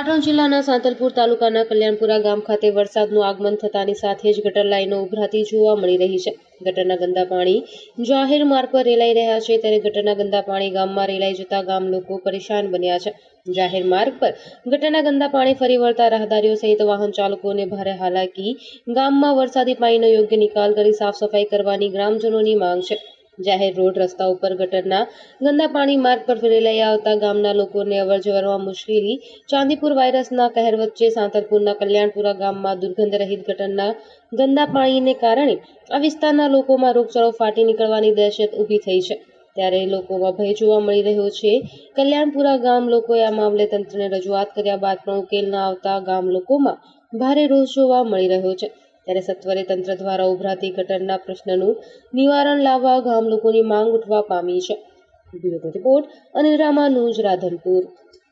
વલસાડ જિલ્લાના સાંતલપુર તાલુકાના કલ્યાણપુરા ગામ ખાતે વરસાદનું આગમન થતાની સાથે જ ગટર લાઈનો ઉભરાતી જોવા મળી રહી છે. ગટરના ગંદા પાણી જાહેર માર્ગ પર રેલાઈ રહ્યા છે ત્યારે ગટરના ગંદા પાણી ગામમાં રેલાઈ જતા ગામ લોકો પરેશાન બન્યા છે. જાહેર માર્ગ પર ગટરના ગંદા પાણી ફરી વળતા રાહદારીઓ સહિત વાહન ચાલકોને ભારે હાલાકી, ગામમાં વરસાદી પાણીનો યોગ્ય નિકાલ કરી સાફ સફાઈ કરવાની ગ્રામજનોની માંગ છે. જાહેર રોડ રસ્તા ઉપર ગટરના ગંદા પાણી માર્ગ પર ફેલાઈ આવતા ગામના લોકોને અવરજવરમાં મુશ્કેલી. ચાંદીપુર વાયરસના કહેર વચ્ચે સાંતરપુરના કલ્યાણપુરા ગામમાં દુર્ગંધ રહિત ગટરના ગંદા પાણીને કારણે આ વિસ્તારના લોકોમાં રોગચાળો ફાટી નીકળવાની દહેશત ઊભી થઈ છે. ત્યારે લોકોમાં ભય જોવા મળી રહ્યો છે. કલ્યાણપુરા ગામ લોકોએ આ મામલે તંત્રને રજૂઆત કર્યા બાદ પણ ઉકેલ ન આવતા ગામ લોકોમાં ભારે રોષ જોવા મળી રહ્યો છે. ત્યારે સત્વરે તંત્ર દ્વારા ઉભરાતી ગટરના પ્રશ્નનું નિવારણ લાવવા ગામ લોકોની માંગ ઉઠવા પામી છે. રિપોર્ટ અનિલ રામાનુજ, રાધનપુર.